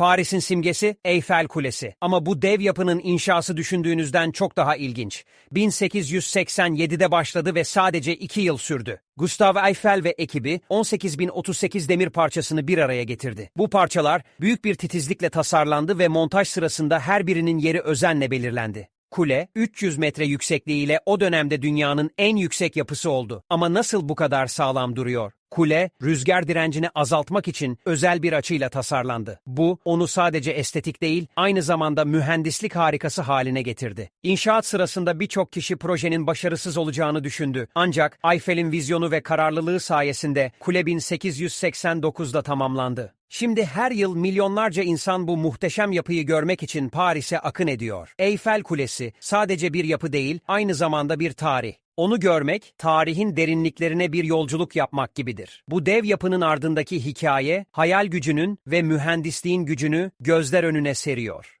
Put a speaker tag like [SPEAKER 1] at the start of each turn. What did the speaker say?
[SPEAKER 1] Paris'in simgesi Eyfel Kulesi. Ama bu dev yapının inşası düşündüğünüzden çok daha ilginç. 1887'de başladı ve sadece 2 yıl sürdü. Gustave Eiffel ve ekibi 18.038 demir parçasını bir araya getirdi. Bu parçalar büyük bir titizlikle tasarlandı ve montaj sırasında her birinin yeri özenle belirlendi. Kule, 300 metre yüksekliğiyle o dönemde dünyanın en yüksek yapısı oldu. Ama nasıl bu kadar sağlam duruyor? Kule, rüzgar direncini azaltmak için özel bir açıyla tasarlandı. Bu, onu sadece estetik değil, aynı zamanda mühendislik harikası haline getirdi. İnşaat sırasında birçok kişi projenin başarısız olacağını düşündü. Ancak Eiffel'in vizyonu ve kararlılığı sayesinde kule 1889'da tamamlandı. Şimdi her yıl milyonlarca insan bu muhteşem yapıyı görmek için Paris'e akın ediyor. Eyfel Kulesi sadece bir yapı değil, aynı zamanda bir tarih. Onu görmek, tarihin derinliklerine bir yolculuk yapmak gibidir. Bu dev yapının ardındaki hikaye, hayal gücünün ve mühendisliğin gücünü gözler önüne seriyor.